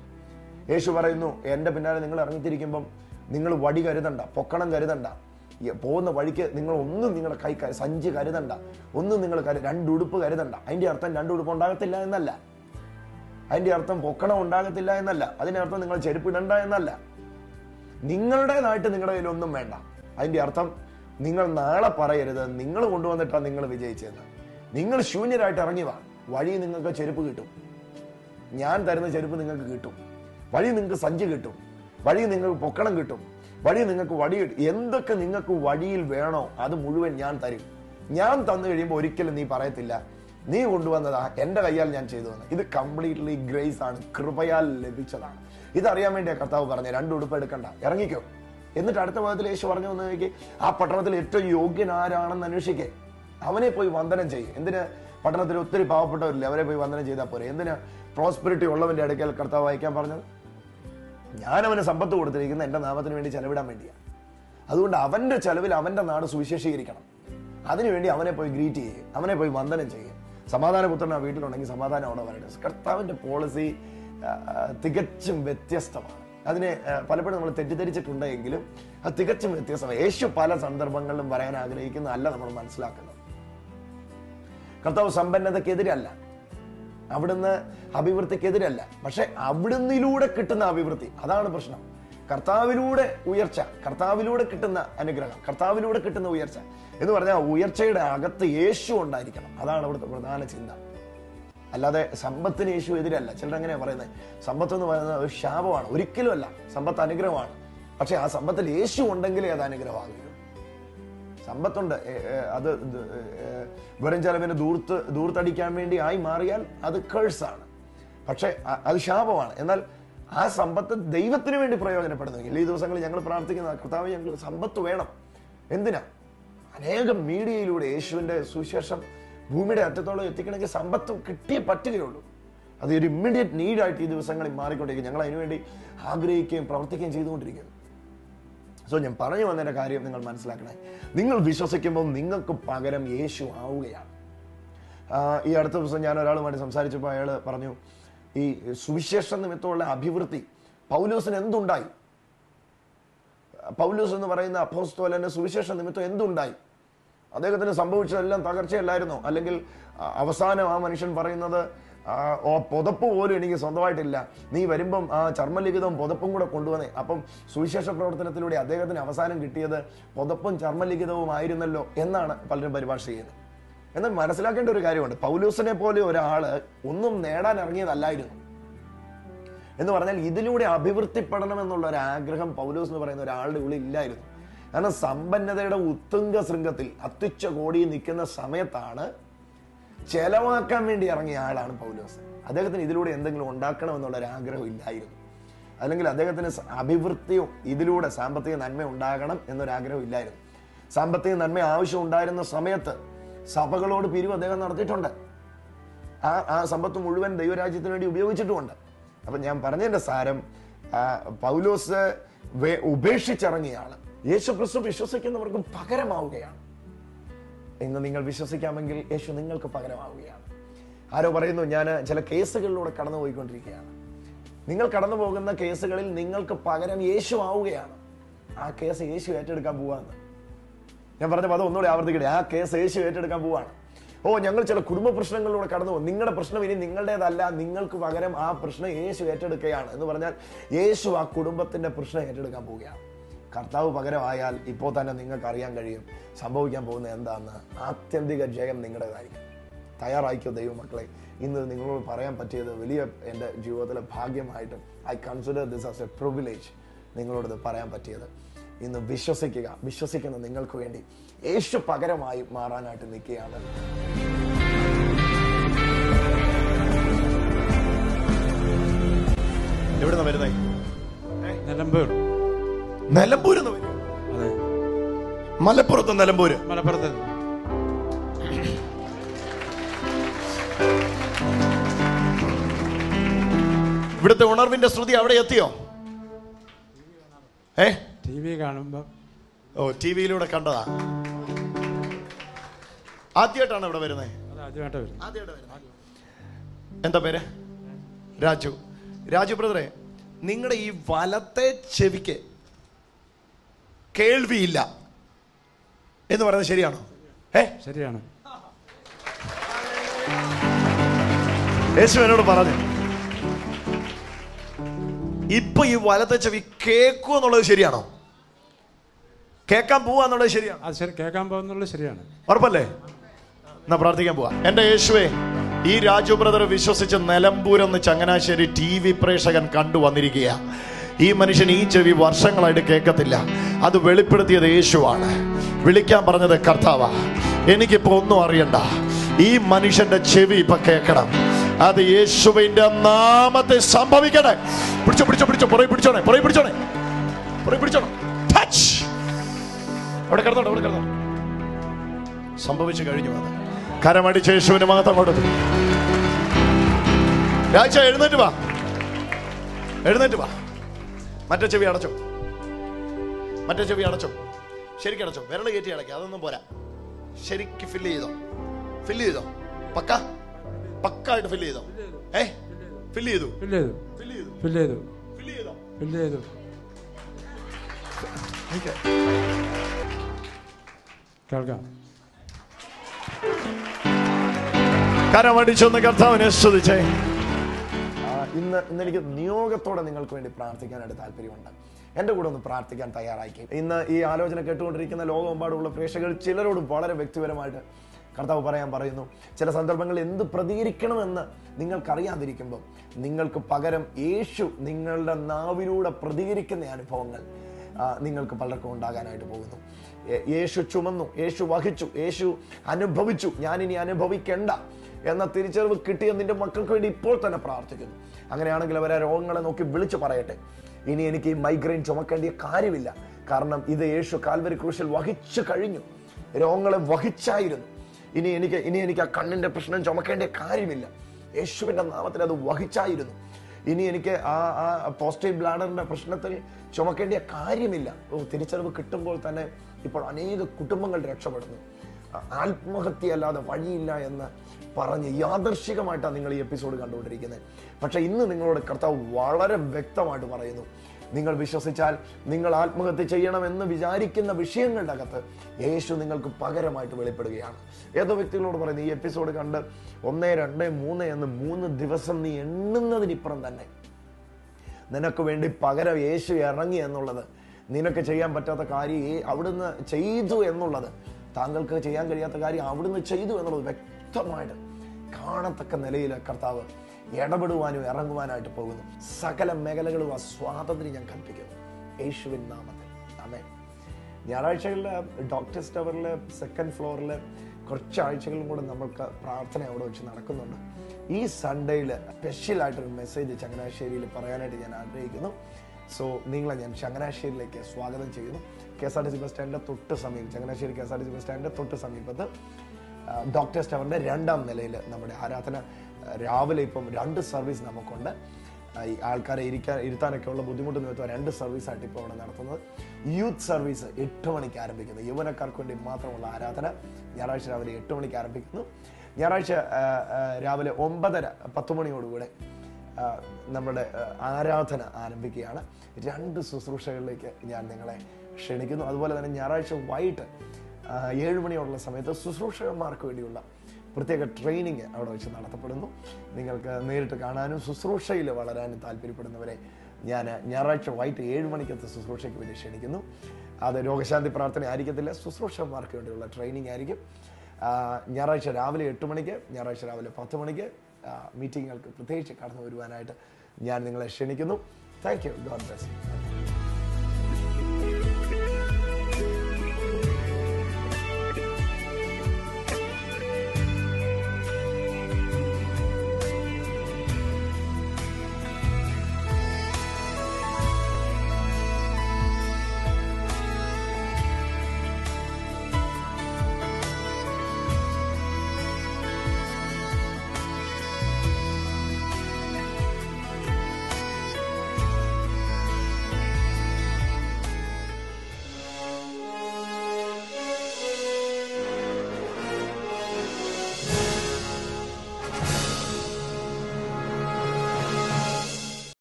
യേശു പറയുന്നു എന്റെ പിന്നാലെ നിങ്ങൾ ഇറങ്ങിത്തിരിക്കുമ്പം നിങ്ങൾ വടി കരുതണ്ട പൊക്കണം കരുതണ്ട. പോകുന്ന വഴിക്ക് നിങ്ങൾ ഒന്നും നിങ്ങളുടെ കൈ സഞ്ച് കരുതണ്ട. ഒന്നും നിങ്ങൾ കരു രണ്ടുടുപ്പ് കരുതണ്ട. അതിന്റെ അർത്ഥം രണ്ടുടുപ്പ് ഉണ്ടാകത്തില്ല എന്നല്ല. അതിന്റെ അർത്ഥം പൊക്കണം ഉണ്ടാകത്തില്ല എന്നല്ല. അതിന്റെ അർത്ഥം നിങ്ങൾ ചെരുപ്പിടണ്ട എന്നല്ല. നിങ്ങളുടേതായിട്ട് നിങ്ങളുടെ കയ്യിൽ ഒന്നും വേണ്ട. അതിന്റെ അർത്ഥം നിങ്ങൾ നാളെ പറയരുത് നിങ്ങൾ കൊണ്ടുവന്നിട്ടാണ് നിങ്ങൾ വിജയിച്ചതെന്ന്. നിങ്ങൾ ശൂന്യരായിട്ട് ഇറങ്ങി വാ. വഴി നിങ്ങൾക്ക് ചെരുപ്പ് കിട്ടും. ഞാൻ തരുന്ന ചെരുപ്പ് നിങ്ങൾക്ക് കിട്ടും. വഴി നിങ്ങൾക്ക് സഞ്ചി കിട്ടും. വഴി നിങ്ങൾക്ക് പൊക്കണം കിട്ടും. വഴി നിങ്ങൾക്ക് വടി എന്തൊക്കെ നിങ്ങൾക്ക് വഴിയിൽ വേണോ അത് മുഴുവൻ ഞാൻ തരും. ഞാൻ തന്നു കഴിയുമ്പോൾ ഒരിക്കലും നീ പറയത്തില്ല. നീ കൊണ്ടുവന്നതാ എന്റെ കയ്യാൽ ഞാൻ ചെയ്തു വന്നത് ഇത് കംപ്ലീറ്റ്ലി ഗ്രേസ് ആണ്. കൃപയാൽ ലഭിച്ചതാണ്. ഇതറിയാൻ വേണ്ടിയാ കർത്താവ് പറഞ്ഞു രണ്ട് ഉടുപ്പ് എടുക്കണ്ട. ഇറങ്ങിക്കോ. എന്നിട്ട് അടുത്ത പദത്തിൽ യേശു പറഞ്ഞു വന്നു നോക്കി ആ പട്ടണത്തിൽ ഏറ്റവും യോഗ്യൻ ആരാണെന്ന് അന്വേഷിക്കേ. അവനെ പോയി വന്ദനം ചെയ്യും. എന്തിന്? പട്ടണത്തിൽ ഒത്തിരി പാവപ്പെട്ടവരില്ലേ അവരെ പോയി വന്ദനം ചെയ്താൽ പോരെ. എന്തിന്? പ്രോസ്പെരിറ്റി ഉള്ളവന്റെ അടുക്കൽ കർത്താവ് അയക്കാൻ പറഞ്ഞത്? ഞാൻ അവന് സമ്പത്ത് കൊടുത്തിരിക്കുന്ന എന്റെ നാമത്തിന് വേണ്ടി ചെലവിടാൻ വേണ്ടിയാണ് അതുകൊണ്ട് അവന്റെ ചെലവിൽ അവന്റെ നാട് സുവിശേഷീകരിക്കണം. അതിനുവേണ്ടി അവനെ പോയി ഗ്രീറ്റ് ചെയ്യും. അവനെ പോയി വന്ദനം ചെയ്യും. സമാധാനപുത്രൻ ആ വീട്ടിലുണ്ടെങ്കിൽ സമാധാനം അവിടെ വരട്ടെ. കർത്താവിന്റെ പോളിസി തികച്ചും വ്യത്യസ്തമാണ്. അതിനെ പലപ്പോഴും നമ്മൾ തെറ്റിദ്ധരിച്ചിട്ടുണ്ടെങ്കിലും അത് തികച്ചും വ്യത്യസ്തമാണ്. യേശു പല സന്ദർഭങ്ങളിലും പറയാൻ ആഗ്രഹിക്കുന്ന അല്ല നമ്മൾ മനസ്സിലാക്കുന്നത്. കർത്താവ് സമ്പന്നതക്കെതിരല്ല അവിടുന്ന് അഭിവൃദ്ധിക്കെതിരല്ല. പക്ഷെ അവിടുന്നിലൂടെ കിട്ടുന്ന അഭിവൃദ്ധി അതാണ് പ്രശ്നം. കർത്താവിലൂടെ ഉയർച്ച കർത്താവിലൂടെ കിട്ടുന്ന അനുഗ്രഹം കർത്താവിലൂടെ കിട്ടുന്ന ഉയർച്ച. എന്ന് പറഞ്ഞാൽ ഉയർച്ചയുടെ അകത്ത് യേശു ഉണ്ടായിരിക്കണം. അതാണ് അവിടുത്തെ പ്രധാന ചിന്ത. അല്ലാതെ സമ്പത്തിന് യേശു എതിരല്ല. ചിലർ അങ്ങനെയാണ് പറയുന്നത് സമ്പത്ത് എന്ന് പറയുന്നത് ഒരു ശാപമാണ്. ഒരിക്കലും അല്ല. സമ്പത്ത് അനുഗ്രഹമാണ്. പക്ഷെ ആ സമ്പത്തിൽ യേശു ഉണ്ടെങ്കിലേ അത് അനുഗ്രഹമാകുകയുള്ളൂ. സമ്പത്തുണ്ട്. അത് വെറും ചെലവിന് ദൂർത്ത് ദൂർത്തടിക്കാൻ വേണ്ടി ആയി മാറിയാൽ അത് കേഴ്സാണ് പക്ഷെ അത് ശാപമാണ്. എന്നാൽ ആ സമ്പത്ത് ദൈവത്തിന് വേണ്ടി പ്രയോജനപ്പെടുന്നെങ്കിൽ ഈ ദിവസങ്ങളിൽ ഞങ്ങൾ പ്രാർത്ഥിക്കുന്ന കർത്താവ് ഞങ്ങൾ സമ്പത്ത് വേണം. എന്തിനാ? അനേകം മീഡിയയിലൂടെ യേശുവിന്റെ സുവിശേഷം ഭൂമിയുടെ അറ്റത്തോളം എത്തിക്കണമെങ്കിൽ സമ്പത്ത് കിട്ടിയേ പറ്റുകയുള്ളൂ. അത് ഒരു ഇമ്മീഡിയറ്റ് നീഡായിട്ട് ഈ ദിവസങ്ങളിൽ മാറിക്കൊണ്ടിരിക്കും ഞങ്ങൾ അതിനുവേണ്ടി ആഗ്രഹിക്കുകയും പ്രവർത്തിക്കുകയും ചെയ്തുകൊണ്ടിരിക്കുന്നു. സോ ഞാൻ പറഞ്ഞു വന്നതിന്റെ കാര്യം നിങ്ങൾ മനസ്സിലാക്കണേ. നിങ്ങൾ വിശ്വസിക്കുമ്പോൾ നിങ്ങൾക്ക് പകരം യേശു ആവുകയാണ്. ഈ അടുത്ത ദിവസം ഞാൻ ഒരാളുമായിട്ട് സംസാരിച്ചപ്പോൾ അയാൾ പറഞ്ഞു ഈ സുവിശേഷ നിമിത്തമുള്ള അഭിവൃദ്ധി പൗലോസിന് എന്തുണ്ടായി? പൗലോസ് എന്ന് പറയുന്ന അപ്പോസ്തോലന്റെ സുവിശേഷ നിമിത്തം എന്തുണ്ടായി? അദ്ദേഹത്തിന് സംഭവിച്ചതെല്ലാം തകർച്ചയല്ലായിരുന്നു. അല്ലെങ്കിൽ അവസാനം ആ മനുഷ്യൻ പറയുന്നത് ഓ പുതപ്പ് പോലും എനിക്ക് സ്വന്തമായിട്ടില്ല. നീ വരുമ്പം ആ ചർമ്മലിഖിതവും പുതപ്പും കൂടെ കൊണ്ടുവന്നേ. അപ്പം സുവിശേഷ പ്രവർത്തനത്തിലൂടെ അദ്ദേഹത്തിന് അവസാനം കിട്ടിയത് പുതപ്പും ചർമ്മലിഖിതവും ആയിരുന്നല്ലോ എന്നാണ് പലരും പരിഭാഷ ചെയ്യുന്നത് എന്നാൽ മനസ്സിലാക്കേണ്ട ഒരു കാര്യമുണ്ട്. പൗലൂസിനെ പോലെ ഒരാൾ ഒന്നും നേടാൻ ഇറങ്ങിയതല്ലായിരുന്നു. എന്ന് പറഞ്ഞാൽ ഇതിലൂടെ അഭിവൃദ്ധിപ്പെടണം എന്നുള്ള ഒരു ആഗ്രഹം പൗലൂസ് എന്ന് പറയുന്ന ഒരാളുടെ ഉള്ളിൽ ഇല്ലായിരുന്നു. കാരണം സമ്പന്നതയുടെ ഉത്തുംഗ ശൃംഗത്തിൽ അത്യുച്ച കോടി നിൽക്കുന്ന സമയത്താണ് ചെലവാക്കാൻ വേണ്ടി ഇറങ്ങിയ ആളാണ് പൗലോസ്. അദ്ദേഹത്തിന് ഇതിലൂടെ എന്തെങ്കിലും ഉണ്ടാക്കണമെന്നുള്ള ഒരു ആഗ്രഹം ഇല്ലായിരുന്നു. അല്ലെങ്കിൽ അദ്ദേഹത്തിന് അഭിവൃദ്ധിയും ഇതിലൂടെ സാമ്പത്തിക നന്മ ഉണ്ടാകണം എന്നൊരാഗ്രഹം ഇല്ലായിരുന്നു. സാമ്പത്തിക നന്മ ആവശ്യം ഉണ്ടായിരുന്ന സമയത്ത് സഭകളോട് പിരിവ് അദ്ദേഹം നടത്തിയിട്ടുണ്ട്. ആ ആ സമ്പത്ത് മുഴുവൻ ദൈവരാജ്യത്തിന് വേണ്ടി ഉപയോഗിച്ചിട്ടുമുണ്ട്. അപ്പൊ ഞാൻ പറഞ്ഞതിന്റെ സാരം പൗലോസ് ഉപേക്ഷിച്ചിറങ്ങിയ ആൾ. യേശു ക്രിസ്തു വിശ്വസിക്കുന്നവർക്ക് പകരമാവുകയാണ്. ഇന്ന് നിങ്ങൾ വിശ്വസിക്കാമെങ്കിൽ യേശു നിങ്ങൾക്ക് പകരമാവുകയാണ്. ആരോ പറയുന്നു ഞാൻ ചില കേസുകളിലൂടെ കടന്നു പോയിക്കൊണ്ടിരിക്കുകയാണ് നിങ്ങൾ കടന്നു പോകുന്ന കേസുകളിൽ നിങ്ങൾക്ക് പകരം യേശു ആവുകയാണ്. ആ കേസ് യേശു ഏറ്റെടുക്കാൻ പോവാന്ന്. ഞാൻ പറഞ്ഞ പദം ഒന്നുകൂടി ആവർത്തിക്കട്ടെ. ആ കേസ് യേശു ഏറ്റെടുക്കാൻ പോവാണ്. ഓ ഞങ്ങൾ ചില കുടുംബ പ്രശ്നങ്ങളിലൂടെ കടന്നു പോകും നിങ്ങളുടെ പ്രശ്നം ഇനി നിങ്ങളുടേതല്ല. നിങ്ങൾക്ക് പകരം ആ പ്രശ്നം യേശു ഏറ്റെടുക്കുകയാണ് എന്ന് പറഞ്ഞാൽ യേശു ആ കുടുംബത്തിന്റെ പ്രശ്നം ഏറ്റെടുക്കാൻ പോവുകയാണ്. കർത്താവ് പകരമായാൽ ഇപ്പോൾ തന്നെ നിങ്ങൾക്ക് അറിയാൻ കഴിയും സംഭവിക്കാൻ പോകുന്നത് എന്താണെന്ന് ആത്യന്തിക ജയം നിങ്ങളുടേതായിരിക്കും. തയ്യാറായിക്കോ ദൈവമക്കളെ? ഇന്ന് നിങ്ങളോട് പറയാൻ പറ്റിയത് വലിയ എന്റെ ജീവിതത്തിലെ ഭാഗ്യമായിട്ടും I consider this as a privilege നിങ്ങളോടത് ഇത് പറയാൻ പറ്റിയത്. ഇന്ന് വിശ്വസിക്കുക വിശ്വസിക്കുന്ന നിങ്ങൾക്ക് വേണ്ടി യേശു പകരമായി മാറാനായിട്ട് നിൽക്കുകയാണ്. എവിടുന്ന വരുന്നേ? നിലമ്പൂർ. അതെ. മലപ്പുറത്ത് നിലമ്പൂര്. മലപ്പുറത്ത്. ഇവിടുത്തെ ഉണർവിന്റെ ശ്രുതി അവിടെ എത്തിയോ? ഏ? ടി വി കാണുമ്പോ. ഓ ടി വിയിലൂടെ കണ്ടതാ. ആദ്യമായിട്ടാണ് ഇവിടെ വരുന്നത്. എന്താ പേര്? രാജു. രാജു ബ്രദറെ നിങ്ങളുടെ ഈ വലത്തെ ചെവിക്ക് കേൾവിയില്ല. എന്ന് പറയുന്നത് ശരിയാണോ? ഏ? ശരിയാണ്. യേശു എന്നോട് പറഞ്ഞു ഇപ്പൊ ഈ വലത്തെ ചെവി കേൾക്കൂ എന്നുള്ളത് ശരിയാണോ? കേൾക്കാൻ പോവാ എന്നുള്ളത് ശരിയാണ്? അത് ശരി കേൾക്കാൻ പോകുന്നുള്ളത് ശരിയാണ്. ഉറപ്പല്ലേ? എന്നാ പ്രാർത്ഥിക്കാൻ പോവാ. എന്റെ യേശുവേ ഈ രാജു ബ്രദർ വിശ്വസിച്ച് നിലമ്പൂരെന്ന് ചങ്ങനാശ്ശേരി ടി വി പ്രേക്ഷകൻ കണ്ടു വന്നിരിക്കുക ഈ മനുഷ്യൻ ഈ ചെവി വർഷങ്ങളായിട്ട് കേൾക്കത്തില്ല. അത് വെളിപ്പെടുത്തിയത് യേശുവാണ്. വിളിക്കാൻ പറഞ്ഞത് കർത്താവാ എനിക്കിപ്പോ ഒന്നും അറിയണ്ട. ഈ മനുഷ്യന്റെ ചെവി ഇപ്പൊ കേൾക്കണം. അത് യേശുവിന്റെ നാമത്തെ സംഭവിക്കട്ടെ. പിടിച്ചോ പിടിച്ചോ പിടിച്ചോ. പുറകെ പിടിച്ചോണേ പുറകെ പിടിച്ചോണേ. പുറകെ പിടിച്ചോണേ? ടച്ച് അവിടെ കിടന്നോട്ടെ അവിടെ കിടന്നോ സംഭവിച്ചു കഴിഞ്ഞു അത്. കരമടിച്ച് യേശുവിന് മാത്രം കൊടുത്തു. രാജ എഴുന്നേറ്റ് വാ. എഴുന്നേറ്റ് വാ. മറ്റേ ചെവി അടച്ചോ. മറ്റേ ചെവി അടച്ചോ. ശരിക്കും അടച്ചോ. വിരൽ കയറ്റി അടയ്ക്കുക അതൊന്നും പോരാ. ശരിക്ക് ഫില്ല് ചെയ്തോ. ഫില്ല് ചെയ്തോ. പക്ക? പക്കായിട്ട് ഫില്ല് ചെയ്തോ. ഏ? ഫില്ല് ചെയ്തു. ഫില്ല് ചെയ്തു. ഫില്ല് ചെയ്തു. ഫില്ല് ചെയ്തു. ഫില്ല് ചെയ്തോ. ഫില്ല് ചെയ്തു. കേൾക്കാം. കരമടിച്ചൊന്ന് കർത്താവിനെ സ്തുതിച്ചേ. ഇന്ന് ഇന്ന് എനിക്ക് നിയോഗത്തോടെ നിങ്ങൾക്ക് വേണ്ടി പ്രാർത്ഥിക്കാനായിട്ട് താല്പര്യമുണ്ട്. എന്റെ കൂടെ ഒന്ന് പ്രാർത്ഥിക്കാൻ തയ്യാറാക്കി ഇന്ന് ഈ ആലോചന കേട്ടുകൊണ്ടിരിക്കുന്ന ലോകമെമ്പാടുമുള്ള പ്രേക്ഷകർ ചിലരോട് വളരെ വ്യക്തിപരമായിട്ട് കർത്താവ് പറയാൻ പറയുന്നു. ചില സന്ദർഭങ്ങളിൽ എന്ത് പ്രതികരിക്കണമെന്ന് നിങ്ങൾക്കറിയാതിരിക്കുമ്പോൾ നിങ്ങൾക്ക് പകരം യേശു നിങ്ങളുടെ നാവിലൂടെ പ്രതികരിക്കുന്ന അനുഭവങ്ങൾ നിങ്ങൾക്ക് പലർക്കും ഉണ്ടാകാനായിട്ട് പോകുന്നു. യേശു ചുമന്നു യേശു വഹിച്ചു യേശു അനുഭവിച്ചു ഞാനിനി അനുഭവിക്കേണ്ട എന്ന തിരിച്ചറിവ് കിട്ടിയ നിന്റെ മക്കൾക്ക് വേണ്ടി ഇപ്പോൾ തന്നെ പ്രാർത്ഥിക്കുന്നു. അങ്ങനെയാണെങ്കിൽ അവരെ രോഗങ്ങളെ നോക്കി വിളിച്ചു പറയട്ടെ. ഇനി എനിക്ക് ഈ മൈഗ്രെയിൻ ചുമക്കേണ്ടിയ കാര്യമില്ല. കാരണം ഇത് യേശു കാൽവരി ക്രൂശിൽ വഹിച്ചു കഴിഞ്ഞു. രോഗങ്ങളെ വഹിച്ചായിരുന്നു. ഇനി എനിക്ക് ഇനി എനിക്ക് ആ കണ്ണിന്റെ പ്രശ്നം ചുമക്കേണ്ട കാര്യമില്ല. യേശുവിന്റെ നാമത്തിൽ അത് വഹിച്ചായിരുന്നു. ഇനി എനിക്ക് ആ ആ പോസ്റ്റേറ്റ് ബ്ലാഡറിന്റെ പ്രശ്നത്തിൽ ചുമക്കേണ്ട കാര്യമില്ല. തിരിച്ചറിവ് കിട്ടുമ്പോൾ തന്നെ ഇപ്പോൾ അനേക കുടുംബങ്ങൾ രക്ഷപ്പെടുന്നു. ആ, ആത്മഹത്യ അല്ലാതെ വഴിയില്ല എന്ന് പറഞ്ഞ് യാദർശികമായിട്ടാണ് നിങ്ങൾ ഈ എപ്പിസോഡ് കണ്ടുകൊണ്ടിരിക്കുന്നത്. പക്ഷെ ഇന്ന് നിങ്ങളോട് കർത്താവ് വളരെ വ്യക്തമായിട്ട് പറയുന്നു. നിങ്ങൾ വിശ്വസിച്ചാൽ നിങ്ങൾ ആത്മഹത്യ ചെയ്യണമെന്ന് വിചാരിക്കുന്ന വിഷയങ്ങളുടെ അകത്ത് യേശു നിങ്ങൾക്ക് പകരമായിട്ട് വെളിപ്പെടുകയാണ്. ഏതോ വ്യക്തികളോട് പറയുന്നു ഈ എപ്പിസോഡ് കണ്ട് ഒന്ന് രണ്ട് മൂന്ന് എന്ന് മൂന്ന് ദിവസം നീ എണ്ണുന്നതിനിപ്പുറം തന്നെ. നിനക്ക് വേണ്ടി പകരം യേശു ഇറങ്ങി എന്നുള്ളത് നിനക്ക് ചെയ്യാൻ പറ്റാത്ത കാര്യം അവിടുന്ന് ചെയ്തു എന്നുള്ളത് താങ്കൾക്ക് ചെയ്യാൻ കഴിയാത്ത കാര്യം അവിടുന്ന് ചെയ്തു എന്നുള്ളത് വ്യക്തമായിട്ട് കാണത്തക്ക നിലയിൽ കർത്താവ് ഇടപെടുവാനും ഇറങ്ങുവാനായിട്ട് പോകുന്നു. സകല മേഖലകളും ആ സ്വാതന്ത്ര്യം ഞാൻ കൽപ്പിക്കുന്നു. യേശുവിൻ നാമത്തിൽ. അമേ ഞായറാഴ്ചകളിൽ ഡോക്ടേഴ്സ് ടവറിൽ സെക്കൻഡ് ഫ്ലോറിൽ കുറച്ച് ആഴ്ചകളും കൂടെ നമ്മൾക്ക് പ്രാർത്ഥന അവിടെ വെച്ച് നടക്കുന്നുണ്ട്. ഈ സൺഡേയിൽ സ്പെഷ്യലായിട്ടൊരു മെസ്സേജ് ചങ്ങനാശ്ശേരിയിൽ പറയാനായിട്ട് ഞാൻ ആഗ്രഹിക്കുന്നു. സോ നിങ്ങളെ ഞാൻ ചങ്ങനാശ്ശേരിയിലേക്ക് സ്വാഗതം ചെയ്യുന്നു. K S R T C bus സ്റ്റാൻഡിന്റെ തൊട്ട് സമീപം Changanassery K S R T C bus സ്റ്റാൻഡിന്റെ തൊട്ട് സമീപത്ത് ഡോക്ടർ സ്റ്റവറിന്റെ രണ്ടാം നിലയിൽ നമ്മുടെ ആരാധന രാവിലെ ഇപ്പം രണ്ട് സർവീസ് നമുക്കുണ്ട്. ഈ ആൾക്കാരെ ഇരിക്കാൻ ഇരുത്താനൊക്കെ ഉള്ള ബുദ്ധിമുട്ട് നിർത്തുക രണ്ട് സർവീസായിട്ട് ഇപ്പോൾ അവിടെ നടത്തുന്നത്. യൂത്ത് സർവീസ് എട്ട് മണിക്ക് ആരംഭിക്കുന്നു. യൗവനക്കാർക്ക് വേണ്ടി മാത്രമുള്ള ആരാധന ഞായറാഴ്ച രാവിലെ എട്ട് മണിക്ക് ആരംഭിക്കുന്നു. ഞായറാഴ്ച രാവിലെ ഒമ്പതര പത്ത് മണിയോടുകൂടെ നമ്മുടെ ആരാധന ആരംഭിക്കുകയാണ്. രണ്ട് ശുശ്രൂഷകളിലേക്ക് ഞാൻ നിങ്ങളെ ക്ഷണിക്കുന്നു. അതുപോലെ തന്നെ ഞായറാഴ്ച വൈകിട്ട് ഏഴ് മണിയോടുള്ള സമയത്ത് ശുശ്രൂഷകന്മാർക്ക് വേണ്ടിയുള്ള പ്രത്യേക ട്രെയിനിങ് അവിടെ വെച്ച് നടത്തപ്പെടുന്നു. നിങ്ങൾക്ക് നേരിട്ട് കാണാനും ശുശ്രൂഷയിൽ വളരാനും താല്പര്യപ്പെടുന്നവരെ ഞാൻ ഞായറാഴ്ച വൈകിട്ട് ഏഴ് മണിക്കത്തെ ശുശ്രൂഷയ്ക്ക് വേണ്ടി ക്ഷണിക്കുന്നു. അത് രോഗശാന്തി പ്രാർത്ഥന ആയിരിക്കത്തില്ല ശുശ്രൂഷന്മാർക്ക് വേണ്ടിയുള്ള ട്രെയിനിങ് ആയിരിക്കും. ഞായറാഴ്ച രാവിലെ എട്ട് മണിക്ക് ഞായറാഴ്ച രാവിലെ പത്ത് മണിക്ക് മീറ്റിങ്ങുകൾക്ക് പ്രത്യേകിച്ച് കടന്നു വരുവാനായിട്ട് ഞാൻ നിങ്ങളെ ക്ഷണിക്കുന്നു. Thank you God bless